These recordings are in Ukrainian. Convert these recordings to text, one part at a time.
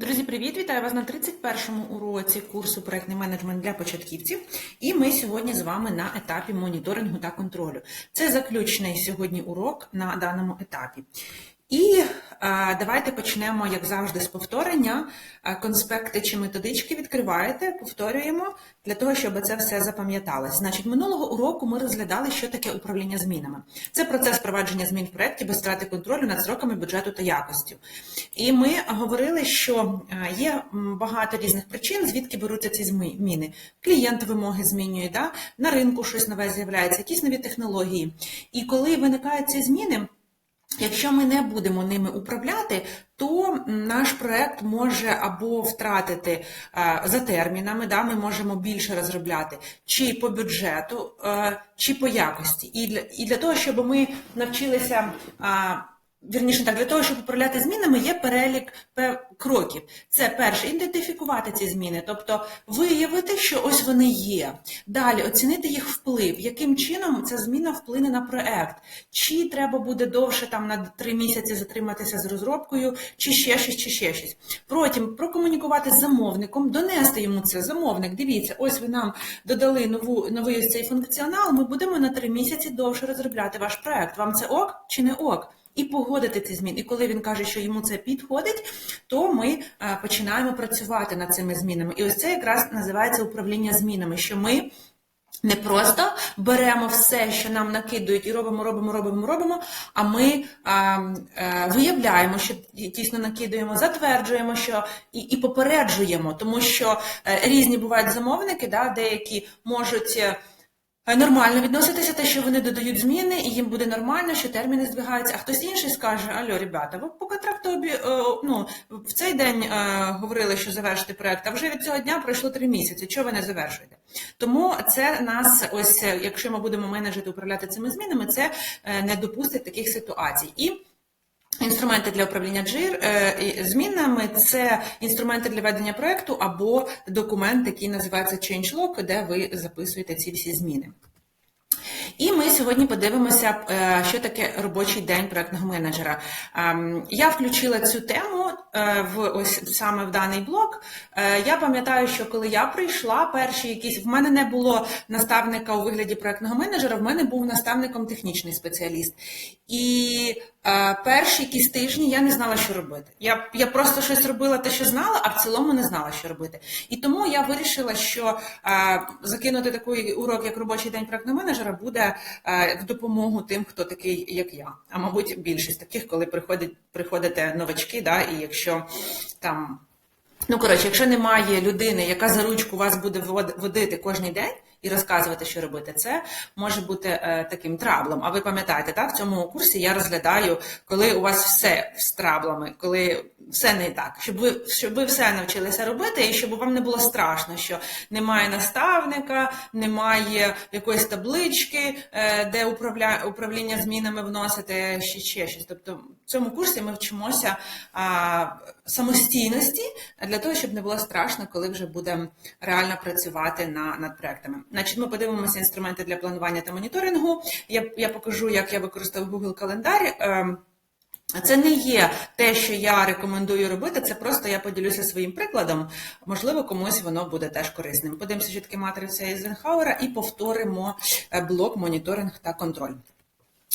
Друзі, привіт! Вітаю вас на 31-му уроці курсу проектний менеджмент для початківців. І ми сьогодні з вами на етапі моніторингу та контролю. Це заключний сьогодні урок на даному етапі. І давайте почнемо, як завжди, з повторення. Конспекти чи методички відкриваєте, повторюємо для того, щоб це все запам'яталось. Значить, минулого уроку ми розглядали, що таке управління змінами. Це процес впровадження змін в проєкті без втрати контролю над сроками бюджету та якостю. І ми говорили, що є багато різних причин, звідки беруться ці зміни. Клієнт вимоги змінює, да? на ринку щось нове з'являється, якісь нові технології. І коли виникають ці зміни. Якщо ми не будемо ними управляти, то наш проект може або втратити е, за термінами, да, ми можемо більше розробляти, чи по бюджету, е, чи по якості. І для, і для того, щоб ми навчилися. Вірніше так, для того, щоб управляти змінами, є перелік кроків. Це перше, ідентифікувати ці зміни, тобто виявити, що ось вони є. Далі оцінити їх вплив, яким чином ця зміна вплине на проект, чи треба буде довше там на три місяці затриматися з розробкою, чи ще щось, чи ще щось. Потім прокомунікувати з замовником, донести йому це. Замовник, дивіться, ось ви нам додали нову новий цей функціонал. Ми будемо на три місяці довше розробляти ваш проект. Вам це ок чи не ок? І погодити ці зміни. І коли він каже, що йому це підходить, то ми е, починаємо працювати над цими змінами. І ось це якраз називається управління змінами, що ми. Не просто беремо все, що нам накидують, і робимо, робимо, робимо, робимо. А ми а, а, виявляємо, що дійсно накидуємо, затверджуємо, що і, і попереджуємо, тому що е, різні бувають замовники, да, деякі можуть. Е, Нормально відноситися те, що вони додають зміни, і їм буде нормально, що терміни здвигаються. А хтось інший скаже: Алло, ребята, ви по контракту обі... е, ну, в цей день е, говорили, що завершити проект, а вже від цього дня пройшло три місяці. Чого ви не завершуєте? Тому це нас, ось якщо ми будемо менеджити управляти цими змінами, це не допустить таких ситуацій. І Інструменти для управління джир змінами це інструменти для ведення проекту або документ, який називається ChangeLog, де ви записуєте ці всі зміни. І ми сьогодні подивимося, е, що таке робочий день проектного менеджера. Ем, Я включила цю тему е, в ось саме в даний блок. Е, Я пам'ятаю, що коли я прийшла, перші якісь в мене не було наставника у вигляді проектного менеджера, в мене був наставником технічний спеціаліст. І перші якісь тижні я не знала, що робити. Я, я просто щось робила те, що знала, а в цілому не знала, що робити. І тому я вирішила, що е, закинути такий урок, як робочий день проектного менеджера, буде е, в допомогу тим, хто такий, як я. А мабуть, більшість таких, коли приходять, приходите новачки, да, і якщо там. Ну, коротше, якщо немає людини, яка за ручку вас буде вод- водити кожен день і розказувати, що робити, це може бути е, таким траблом. А ви пам'ятаєте, так, в цьому курсі я розглядаю, коли у вас все з траблами, коли все не так, щоб ви, щоб ви все навчилися робити, і щоб вам не було страшно, що немає наставника, немає якоїсь таблички, е, де управля, управління змінами вносити ще, ще щось. Тобто в цьому курсі ми вчимося а, самостійності для того, щоб не було страшно, коли вже будемо реально працювати на, над проектами. Значить, ми подивимося інструменти для планування та моніторингу. Я, я покажу, як я використовую Google календар. Ем, це не є те, що я рекомендую робити, це просто я поділюся своїм прикладом. Можливо, комусь воно буде теж корисним. Подивимося, таке матриця Ейзенхауера і повторимо е, блок моніторинг та контроль.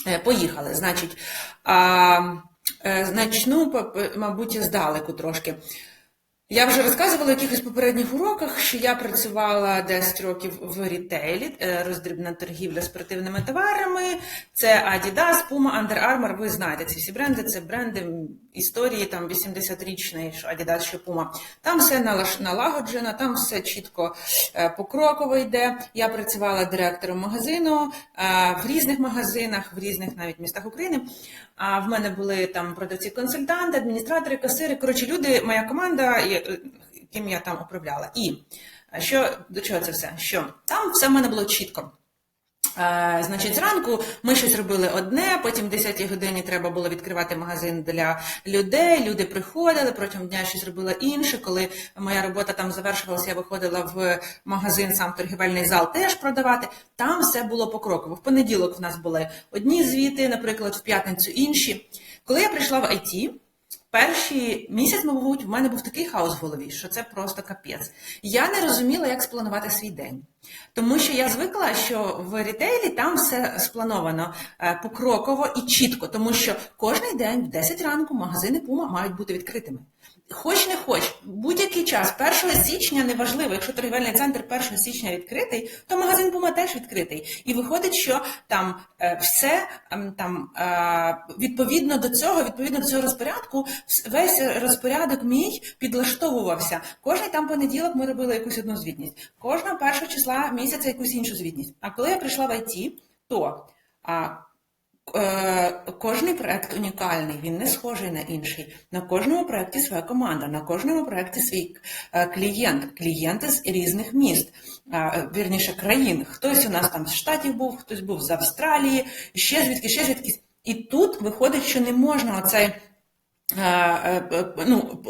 Е, Поїхали. Значить, а, е, начну, по- мабуть, здалеку трошки. Я вже розказувала в якихось попередніх уроках, що я працювала 10 років в рітейлі, е, роздрібна торгівля спортивними товарами. Це Adidas, Puma, Under Armour. Ви знаєте ці всі бренди. Це бренди історії там 80-річної, що Adidas, що Puma. Там все налагоджено, там все чітко е, покроково йде. Я працювала директором магазину е, в різних магазинах, в різних навіть містах України. А в мене були там продавці-консультанти, адміністратори, касири. Коротше, люди, моя команда, е, яким я там управляла. І що до чого це все? Що там все в мене було чітко. Значить, зранку ми щось робили одне, потім в 10 годині треба було відкривати магазин для людей. Люди приходили, протягом дня щось робила інше. Коли моя робота там завершувалася, я виходила в магазин, сам торгівельний зал теж продавати. Там все було покроково. В понеділок в нас були одні звіти, наприклад, в п'ятницю інші. Коли я прийшла в IT, Перший місяць, мабуть, в мене був такий хаос в голові, що це просто капець. Я не розуміла, як спланувати свій день. Тому що я звикла, що в рітейлі там все сплановано е, покроково і чітко, тому що кожен день в 10 ранку магазини Puma мають бути відкритими. Хоч не хоч, будь-який час, 1 січня неважливо, якщо торгівельний центр 1 січня відкритий, то магазин Puma теж відкритий. І виходить, що там е, все ем, там е, відповідно до цього, відповідно до цього розпорядку, весь розпорядок мій підлаштовувався. Кожний там понеділок ми робили якусь одну звітність, кожного першого числа місяця якусь іншу звітність. А коли я прийшла в IT, то Кожний проект унікальний, він не схожий на інший. На кожному проекті своя команда, на кожному проекті свій е, клієнт, клієнти з різних міст, е, вірніше країн. Хтось у нас там з Штатів був, хтось був з Австралії, ще звідки, ще звідки. І тут виходить, що не можна оцей. Е, е, е, Ну,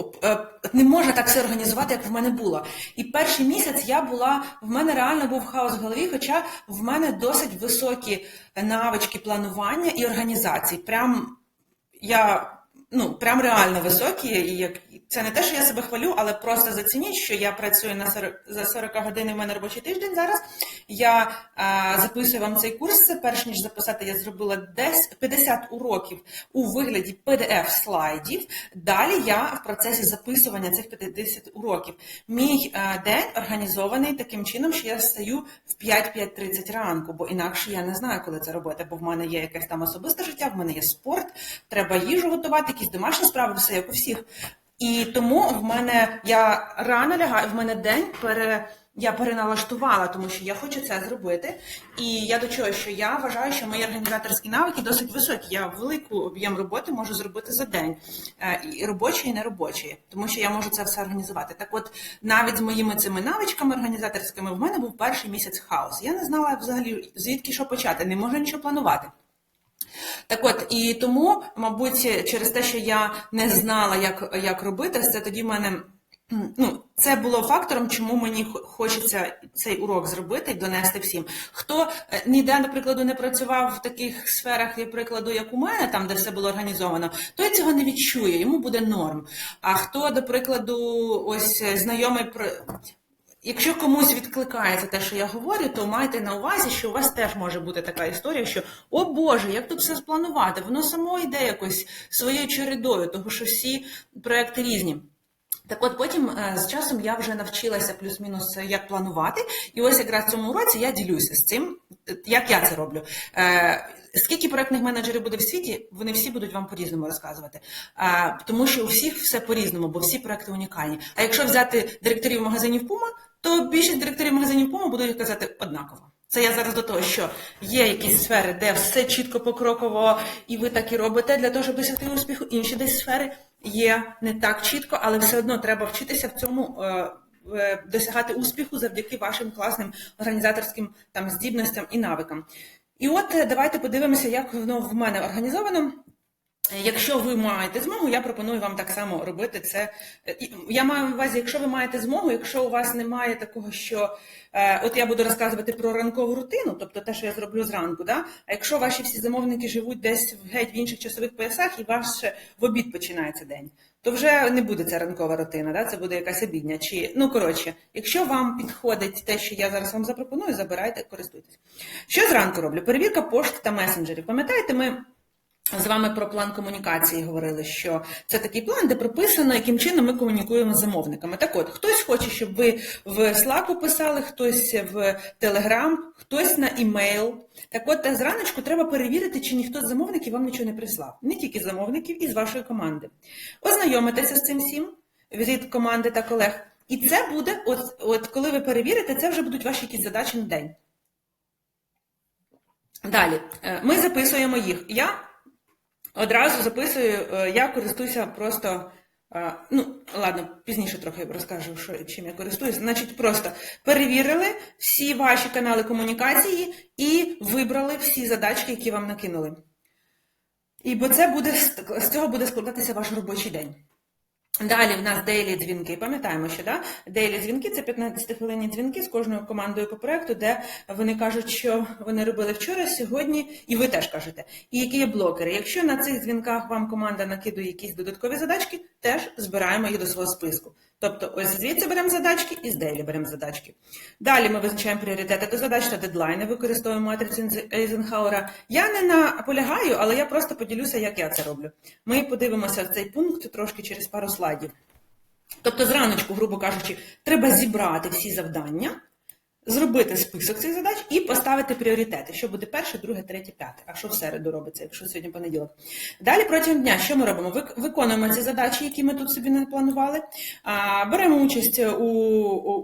не може так все організувати, як в мене було. І перший місяць я була, в мене реально був хаос в голові, хоча в мене досить високі навички планування і організації. Прям я ну прям реально високі. І як це не те, що я себе хвалю, але просто зацініть, що я працюю на 40, за 40 годин. У мене робочий тиждень зараз. Я а, записую вам цей курс. Перш ніж записати, я зробила десь 50 уроків у вигляді pdf слайдів. Далі я в процесі записування цих 50 уроків. Мій а, день організований таким чином, що я встаю в 5-5.30 ранку, бо інакше я не знаю, коли це робити. Бо в мене є якесь там особисте життя, в мене є спорт, треба їжу готувати, якісь домашні справи, все як у всіх. І тому в мене я рано лягаю, в мене день пере. Я переналаштувала, тому що я хочу це зробити. І я до чого, що я вважаю, що мої організаторські навики досить високі. Я велику об'єм роботи можу зробити за день, Е, і робочої, і неробочої, тому що я можу це все організувати. Так от, навіть з моїми цими навичками організаторськими в мене був перший місяць хаос. Я не знала взагалі звідки що почати, не можу нічого планувати. Так от, і тому, мабуть, через те, що я не знала, як, як робити, це тоді в мене. Ну, це було фактором, чому мені хочеться цей урок зробити і донести всім. Хто е, ніде, наприклад, не працював в таких сферах, як прикладу, як у мене, там де все було організовано, той цього не відчує, йому буде норм. А хто, до прикладу, ось е, знайомий. Якщо комусь відкликається те, що я говорю, то майте на увазі, що у вас теж може бути така історія, що о Боже, як тут все спланувати? Воно само йде якось своєю чередою, тому що всі проекти різні. Так от потім е, з часом я вже навчилася плюс-мінус е, як планувати, і ось якраз в цьому році я ділюся з цим, е, як я це роблю. Скільки проектних менеджерів буде в світі, вони всі будуть вам по-різному розказувати. Тому що у всіх все по-різному, бо всі проекти унікальні. А якщо взяти директорів магазинів Puma, то більшість директорів магазинів Puma будуть казати однаково. Це я зараз до того, що є якісь сфери, де все чітко покроково, і ви так і робите для того, щоб досягти успіху. Інші десь сфери є не так чітко, але все одно треба вчитися в цьому. е, е, Досягати успіху завдяки вашим класним організаторським там здібностям і навикам. І от е, давайте подивимося, як воно в мене організовано. Якщо ви маєте змогу, я пропоную вам так само робити це. Я маю на увазі, якщо ви маєте змогу, якщо у вас немає такого, що е, от я буду розказувати про ранкову рутину, тобто те, що я зроблю зранку, да? а якщо ваші всі замовники живуть десь геть в інших часових поясах, і ваш в обід починається день, то вже не буде ця ранкова рутина, да? це буде якась обідня. Чи ну коротше, якщо вам підходить те, що я зараз вам запропоную, забирайте, користуйтесь. Що зранку роблю? Перевірка пошт та месенджерів. Пам'ятаєте, ми. З вами про план комунікації говорили, що це такий план, де прописано, яким чином ми комунікуємо з замовниками. Так от, хтось хоче, щоб ви в Slack писали, хтось в Telegram, хтось на імейл. Так от, зраночку треба перевірити, чи ніхто з замовників вам нічого не прислав. Не тільки замовників, і з вашої команди. Ознайомитеся з цим всім від команди та колег. І це буде, от, от коли ви перевірите, це вже будуть ваші якісь задачі на день. Далі, е, ми записуємо їх. Я Одразу записую, е, я користуюся просто. е, Ну, ладно, пізніше трохи розкажу, що, чим я користуюся. Значить, просто перевірили всі ваші канали комунікації і вибрали всі задачки, які вам накинули. І бо це буде з цього буде складатися ваш робочий день. Далі в нас дейлі дзвінки. Пам'ятаємо, що да? дейлі дзвінки це 15-хвилинні дзвінки з кожною командою по проекту, де вони кажуть, що вони робили вчора, сьогодні, і ви теж кажете. І які є блокери. Якщо на цих дзвінках вам команда накидує якісь додаткові задачки, теж збираємо їх до свого списку. Тобто, ось звідси беремо задачки і з дейлі беремо задачки. Далі ми визначаємо пріоритети до задач та дедлайни, використовуємо матрицю Ейзенхауера. Я не наполягаю, але я просто поділюся, як я це роблю. Ми подивимося цей пункт трошки через пару слайдів. Тобто, зраночку, грубо кажучи, треба зібрати всі завдання, зробити список цих задач і поставити пріоритети, що буде перше, друге, третє, п'яте. А що в середу робиться, якщо сьогодні понеділок. Далі протягом дня, що ми робимо? Виконуємо ці задачі, які ми тут собі не планували. Беремо участь у,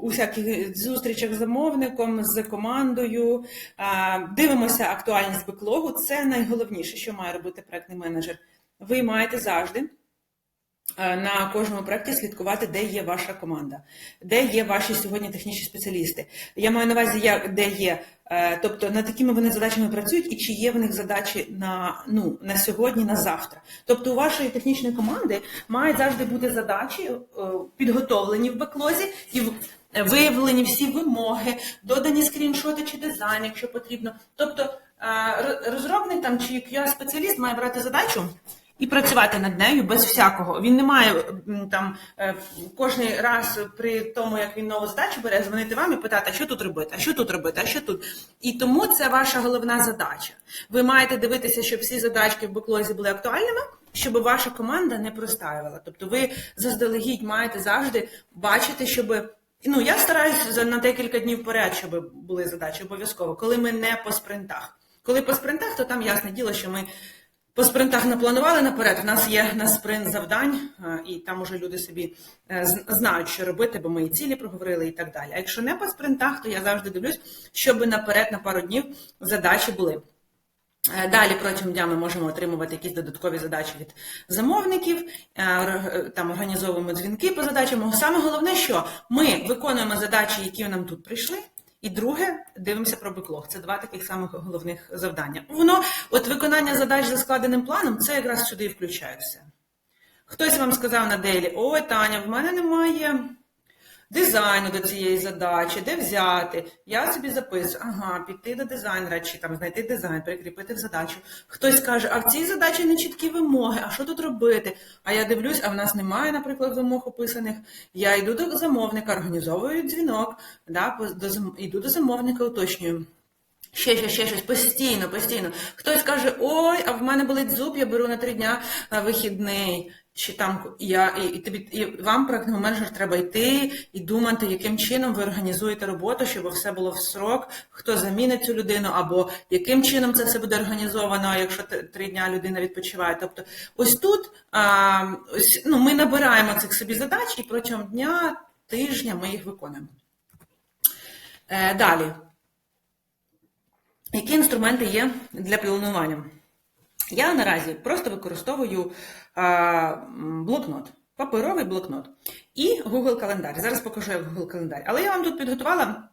у всяких зустрічах з замовником, з командою, дивимося актуальність беклогу. Це найголовніше, що має робити проектний менеджер. Ви маєте завжди. Е, на кожному проєкті слідкувати, де є ваша команда, де є ваші сьогодні технічні спеціалісти. Я маю на увазі, як, де є, е, тобто над якими вони задачами працюють і чи є в них задачі на, ну, на сьогодні, на завтра. Тобто у вашої технічної команди мають завжди бути задачі е, підготовлені в беклозі і в- виявлені всі вимоги, додані скріншоти чи дизайн, якщо потрібно. Тобто розробник там чи QA-спеціаліст має брати задачу і працювати над нею без всякого. Він не має там е, кожний раз при тому, як він нову задачу бере, дзвонити вам і питати, а що тут робити, а що тут робити, а що тут. І тому це ваша головна задача. Ви маєте дивитися, щоб всі задачки в беклозі були актуальними. Щоб ваша команда не простаювала. Тобто ви заздалегідь маєте завжди бачити, щоб ну я стараюся на декілька днів вперед, щоб були задачі обов'язково, коли ми не по спринтах. Коли по спринтах, то там ясне діло, що ми по спринтах напланували наперед. У нас є на спринт завдань, е, і там уже люди собі е, знають, що робити, бо ми і цілі проговорили і так далі. А якщо не по спринтах, то я завжди дивлюсь, щоб наперед на пару днів задачі були. Е, Далі протягом дня ми можемо отримувати якісь додаткові задачі від замовників, там організовуємо дзвінки по задачам. Саме головне, що ми виконуємо задачі, які нам тут прийшли. І друге, дивимося про беклог. Це два таких самих головних завдання. Воно, от виконання задач за складеним планом, це якраз сюди і включається. Хтось вам сказав на дейлі, ой, Таня, в мене немає дизайну до цієї задачі, де взяти. Я собі записую, ага, піти до дизайнера, чи там знайти дизайн, прикріпити в задачу. Хтось каже, а в цій задачі не чіткі вимоги, а що тут робити? А я дивлюсь, а в нас немає, наприклад, вимог описаних. Я йду до замовника, організовую дзвінок, да, йду до замовника, уточнюю. Ще, ще, ще щось, постійно, постійно. Хтось каже, ой, а в мене болить зуб, я беру на три дня а, вихідний. Чи там я і, і тобі і вам, проектний менеджер, треба йти і думати, яким чином ви організуєте роботу, щоб все було в срок, хто замінить цю людину, або яким чином це все буде організовано, якщо три дня людина відпочиває. Тобто, ось тут а, ось, ну, ми набираємо цих собі задач, і протягом дня, тижня ми їх виконуємо. Е, далі. Які інструменти є для планування? Я наразі просто використовую а, блокнот, паперовий блокнот і Google календар. Зараз покажу як Google календар. Але я вам тут підготувала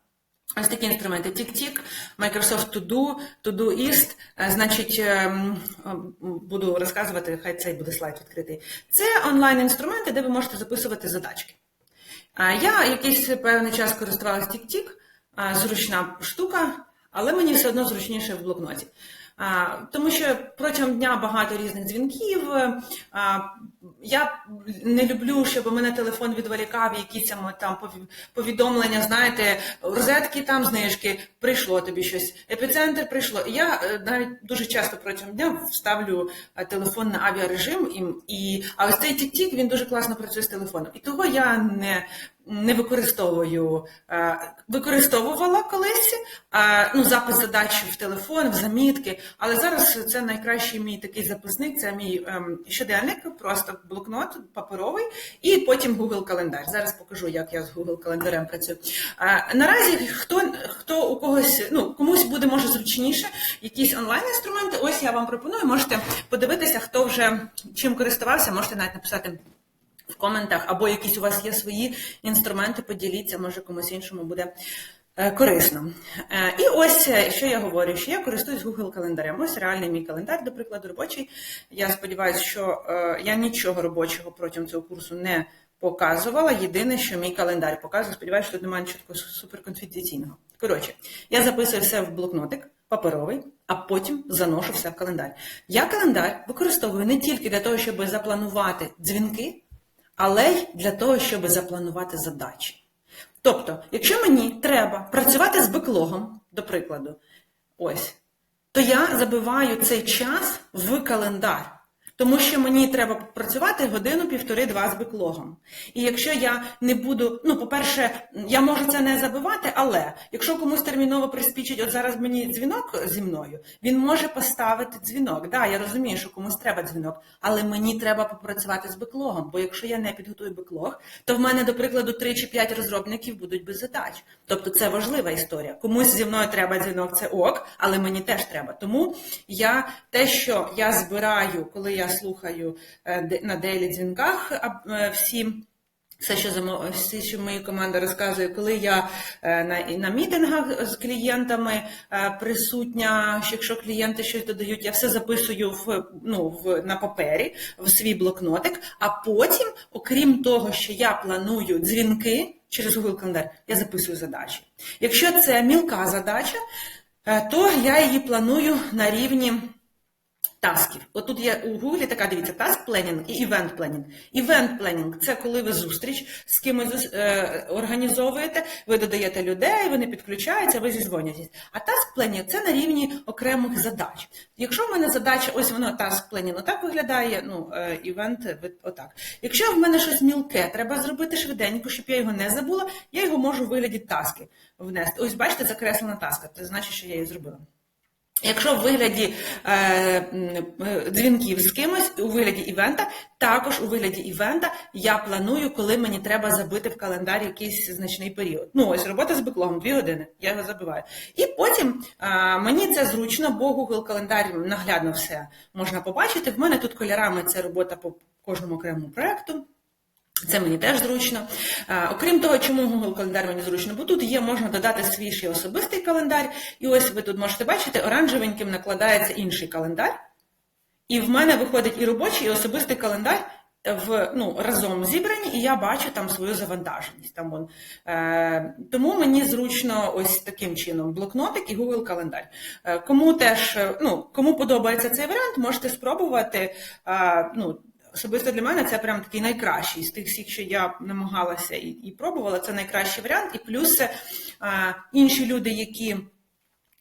ось такі інструменти: TickTick, Microsoft To Do, Todoist. Е, Значить, ем, ем, буду розказувати, хай цей буде слайд відкритий. Це онлайн-інструменти, де ви можете записувати задачки. Я якийсь певний час користувалася а, зручна штука, але мені все одно зручніше в блокноті. Тому що протягом дня багато різних дзвінків. Я не люблю, щоб мене телефон відволікав якісь там, там пові- повідомлення, знаєте, розетки там знижки, прийшло тобі щось, епіцентр прийшло. Я е, навіть дуже часто протягом дня вставлю е, телефон на авіарежим, і, і, а ось цей TikTok, він дуже класно працює з телефоном. І того я не не використовую, е, використовувала колись ну, запис задач в телефон, в замітки, але зараз це найкращий мій такий записник, це мій ем, щоденник, просто блокнот паперовий, і потім Google календар. Зараз покажу, як я з Google календарем працюю. Е, Наразі хто, хто у когось, ну комусь буде може зручніше, якісь онлайн-інструменти. Ось я вам пропоную, можете подивитися, хто вже чим користувався, можете навіть написати в коментах, або якісь у вас є свої інструменти, поділіться, може комусь іншому буде корисно. Е, І ось е, що я говорю, що я користуюсь Google календарем. Ось реальний мій календар, до прикладу, робочий. Я сподіваюся, що е, я нічого робочого протягом цього курсу не показувала. Єдине, що мій календар показує, сподіваюся, що тут немає нічого такого суперконфіденційного. Коротше, я записую все в блокнотик паперовий, а потім заношу все в календар. Я календар використовую не тільки для того, щоб запланувати дзвінки, але й для того, щоб запланувати задачі. Тобто, якщо мені треба працювати з беклогом, до прикладу, ось, то я забиваю цей час в календар. Тому що мені треба працювати годину, півтори-два з беклогом. І якщо я не буду, ну, по-перше, я можу це не забивати, але якщо комусь терміново приспічить, от зараз мені дзвінок зі мною, він може поставити дзвінок. Да, я розумію, що комусь треба дзвінок, але мені треба попрацювати з беклогом. Бо якщо я не підготую беклог, то в мене, до прикладу, 3 чи 5 розробників будуть без задач. Тобто це важлива історія. Комусь зі мною треба дзвінок, це ок, але мені теж треба. Тому я те, що я збираю, коли я слухаю е, на дейлі дзвінках е, всі. Все, що замо- все, що моя команда розказує, коли я е, на, на мітингах з клієнтами присутня, що якщо клієнти щось додають, я все записую в, ну, в, на папері, в свій блокнотик, а потім, окрім того, що я планую дзвінки через Google календар, я записую задачі. Якщо це мілка задача, то я її планую на рівні тасків. Отут є у Гуглі така, дивіться, task planning і event planning. Event planning – це коли ви зустріч з кимось е, організовуєте, ви додаєте людей, вони підключаються, ви зізвонюєтесь. А task planning – це на рівні окремих задач. Якщо в мене задача, ось воно task planning, отак виглядає, ну, е, event ви- отак. Якщо в мене щось мілке, треба зробити швиденько, щоб я його не забула, я його можу в вигляді таски внести. Ось бачите, закреслена таска, це значить, що я її зробила. Якщо в вигляді е, дзвінків з кимось, у вигляді івента, також у вигляді івента я планую, коли мені треба забити в календар якийсь значний період. Ну, ось робота з беклогом, дві години, я його забиваю. І потім е, мені це зручно, бо Google календар наглядно все можна побачити. В мене тут кольорами це робота по кожному окремому проекту. Це мені теж зручно. А, окрім того, чому Google календар мені зручно, бо тут є, можна додати свій ще особистий календар. І ось ви тут можете бачити, оранжевеньким накладається інший календар. І в мене виходить і робочий, і особистий календар в, ну, разом зібрані, і я бачу там свою завантаженість. Там, вон. Е, тому мені зручно ось таким чином блокнотик і Google календар. Е, кому теж, е, ну, кому подобається цей варіант, можете спробувати. Е, ну, Особисто для мене це прям такий найкращий з тих всіх, що я намагалася і, і пробувала. Це найкращий варіант. І плюс е, інші люди, які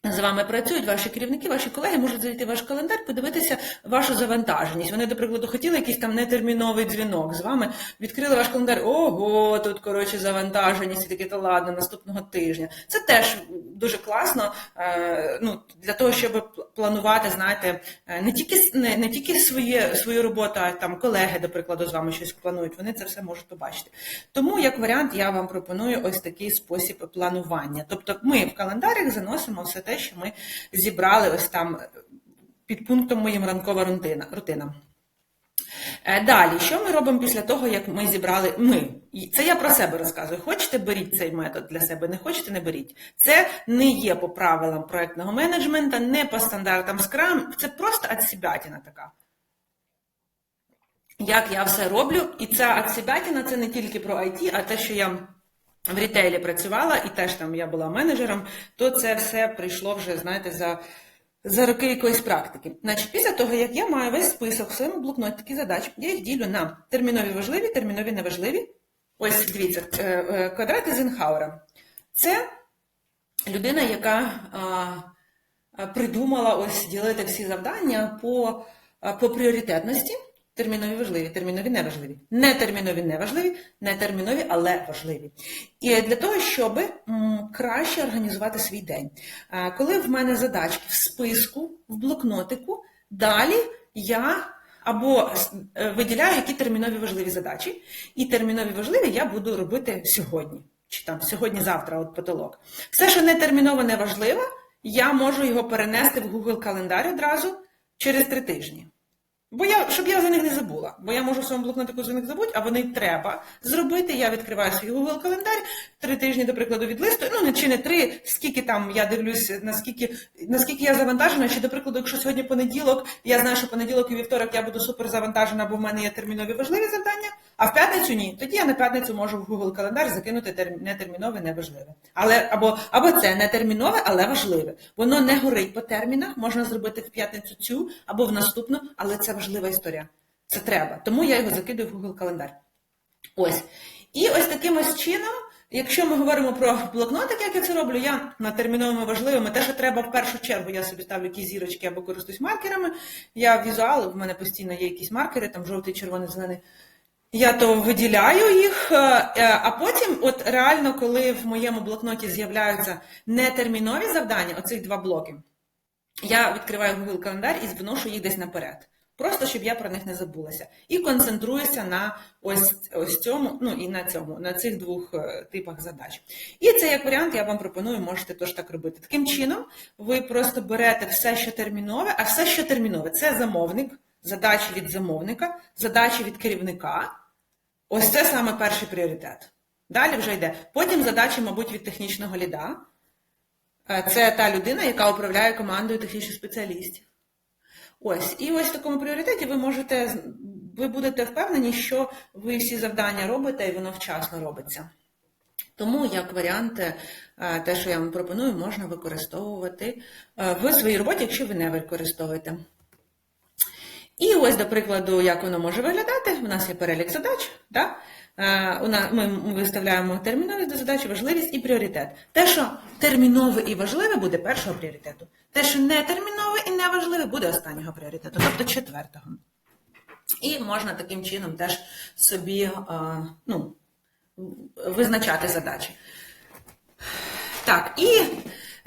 з вами працюють, ваші керівники, ваші колеги можуть зайти в ваш календар, подивитися вашу завантаженість. Вони, до прикладу, хотіли якийсь там нетерміновий дзвінок з вами, відкрили ваш календар. Ого, тут коротше завантаженість, і таке то ладно, наступного тижня. Це теж дуже класно. е, Ну для того, щоб планувати, знаєте, е, не тільки не, не тільки своє свою роботу, а там колеги, до прикладу, з вами щось планують. Вони це все можуть побачити. Тому, як варіант, я вам пропоную ось такий спосіб планування. Тобто, ми в календарях заносимо все те, що ми зібрали ось там під пунктом моїм ранкова рутина. Е, Далі, що ми робимо після того, як ми зібрали ми? Це я про себе розказую. Хочете, беріть цей метод для себе, не хочете, не беріть. Це не є по правилам проектного менеджменту, не по стандартам Scrum, це просто отсібятіна така. Як я все роблю, і ця отсібятіна це не тільки про IT, а те, що я в рітейлі працювала, і теж там я була менеджером, то це все прийшло вже, знаєте, за, за роки якоїсь практики. Значить, після того, як я маю весь список в своєму блокноті задач, я їх ділю на термінові важливі, термінові неважливі. Ось дивіться, е, е. Це людина, яка придумала ось ділити всі завдання по, по пріоритетності. Термінові важливі, термінові неважливі. Не термінові неважливі, не термінові, але важливі. І для того, щоб краще організувати свій день. Коли в мене задачки в списку, в блокнотику, далі я або е, виділяю, які термінові важливі задачі, і термінові важливі я буду робити сьогодні, чи там сьогодні-завтра, от потолок. Все, що не терміново не важливо, я можу його перенести в Google календар одразу через три тижні. Бо я, щоб я за них не забула. Бо я можу в своєму блокнотику за них забути, а вони треба зробити. Я відкриваю свій Google календар, три тижні, до прикладу, від листу, ну не чи не три, скільки там я дивлюсь, наскільки, наскільки я завантажена, чи, до прикладу, якщо сьогодні понеділок, я знаю, що понеділок і вівторок я буду супер завантажена, бо в мене є термінові важливі завдання, а в п'ятницю ні. Тоді я на п'ятницю можу в Google календар закинути терм- нетермінове, неважливе. Але або, або це нетермінове, але важливе. Воно не горить по термінах, можна зробити в п'ятницю цю або в наступну, але це важлива історія. Це треба. Тому я його закидую в Google календар. Ось. І ось таким ось чином, якщо ми говоримо про блокнотик, як я це роблю, я на терміновими важливими, те, що треба в першу чергу, я собі ставлю якісь зірочки або користуюсь маркерами. Я візуал, в мене постійно є якісь маркери, там жовтий, червоний, зелений. Я то виділяю їх, е, е, а потім, от реально, коли в моєму блокноті з'являються нетермінові завдання, оцих два блоки, я відкриваю Google календар і виношу їх десь наперед. Просто щоб я про них не забулася. І концентруюся на ось, ось цьому, ну і на цьому, на цих двох е, типах задач. І це як варіант, я вам пропоную, можете теж так робити. Таким чином, ви просто берете все, що термінове, а все, що термінове, це замовник, задачі від замовника, задачі від керівника. Ось це саме перший пріоритет. Далі вже йде. Потім задачі, мабуть, від технічного ліда. Е, Це та людина, яка управляє командою технічних спеціалістів. Ось, і ось в такому пріоритеті ви можете, ви будете впевнені, що ви всі завдання робите і воно вчасно робиться. Тому, як варіант, е, те, що я вам пропоную, можна використовувати е, в своїй роботі, якщо ви не використовуєте. І ось, до прикладу, як воно може виглядати. У нас є перелік задач. Да? Е, Ми виставляємо терміновість до задачі, важливість і пріоритет. Те, що термінове і важливе, буде першого пріоритету. Те, що не термінове і не важливе, буде останнього пріоритету, тобто четвертого. І можна таким чином теж собі е, ну, визначати задачі. Так, і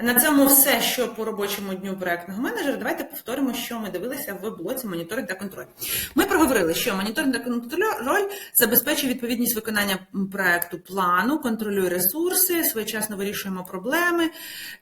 на цьому все, що по робочому дню проектного менеджера. Давайте повторимо, що ми дивилися в блоці моніторинг та контроль. Ми проговорили, що моніторинг та контроль забезпечує відповідність виконання проекту плану, контролює ресурси, своєчасно вирішуємо проблеми.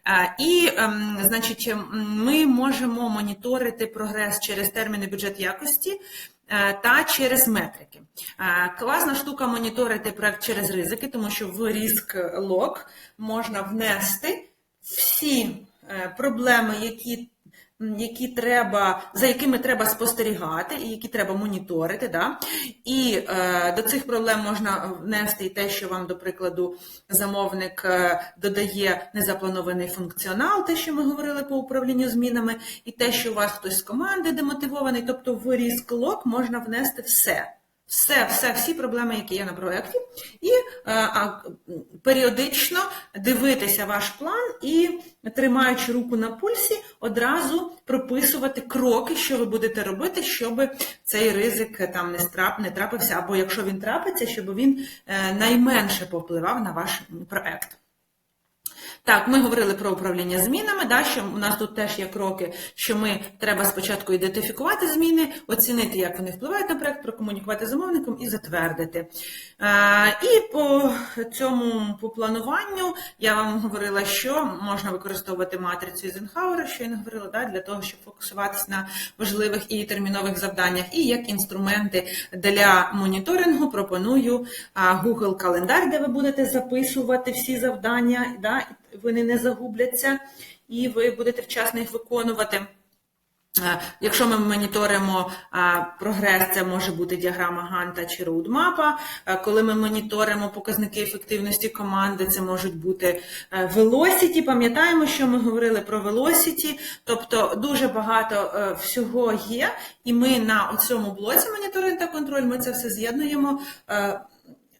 Е, І, ем, значить, ем, ми можемо моніторити прогрес через терміни бюджет якості. е, Та через метрики. Е, Класна штука моніторити проект через ризики, тому що в риск лог можна внести всі е, проблеми, які, які треба, за якими треба спостерігати і які треба моніторити. Да? І е, до цих проблем можна внести і те, що вам, до прикладу, замовник е, додає незапланований функціонал, те, що ми говорили по управлінню змінами, і те, що у вас хтось з команди демотивований, тобто в різк лог можна внести все. Все, все, всі проблеми, які є на проєкті, і е, а, періодично дивитися ваш план і, тримаючи руку на пульсі, одразу прописувати кроки, що ви будете робити, щоб цей ризик е, там не, страп, не трапився, або якщо він трапиться, щоб він е, найменше повпливав на ваш проєкт. Так, ми говорили про управління змінами, да, що у нас тут теж є кроки, що ми треба спочатку ідентифікувати зміни, оцінити, як вони впливають на проект, прокомунікувати замовником і затвердити. Е, і по цьому по плануванню я вам говорила, що можна використовувати матрицю Ізенхауера, що я не говорила, да, для того, щоб фокусуватися на важливих і термінових завданнях. І як інструменти для моніторингу пропоную Google календар, де ви будете записувати всі завдання, да, вони не загубляться, і ви будете вчасно їх виконувати. Е, Якщо ми моніторимо прогрес, це може бути діаграма Ганта чи роудмапа. Е, Коли ми моніторимо показники ефективності команди, це можуть бути е, velocity. Пам'ятаємо, що ми говорили про velocity, тобто дуже багато е, всього є, і ми на цьому блоці моніторинг та контроль ми це все з'єднуємо.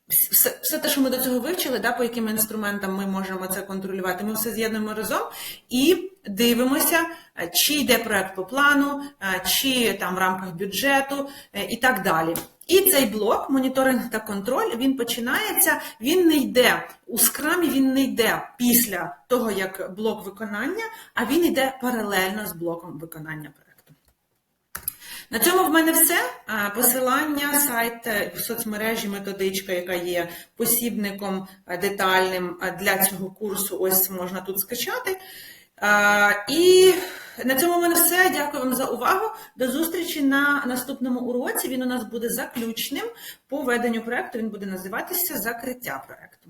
Все, все те, що ми до цього вивчили, да, по яким інструментам ми можемо це контролювати, ми все з'єднуємо разом і дивимося, е, чи йде проект по плану, е, чи там в рамках бюджету е, і так далі. І цей блок моніторинг та контроль він починається, він не йде у скрамі, він не йде після того, як блок виконання, а він йде паралельно з блоком виконання. На цьому в мене все. Посилання, сайт е, в соцмережі, методичка, яка є посібником е, детальним е, для цього курсу, ось можна тут скачати. І на цьому в мене все. Дякую вам за увагу. До зустрічі на наступному уроці. Він у нас буде заключним по веденню проекту. Він буде називатися Закриття проекту.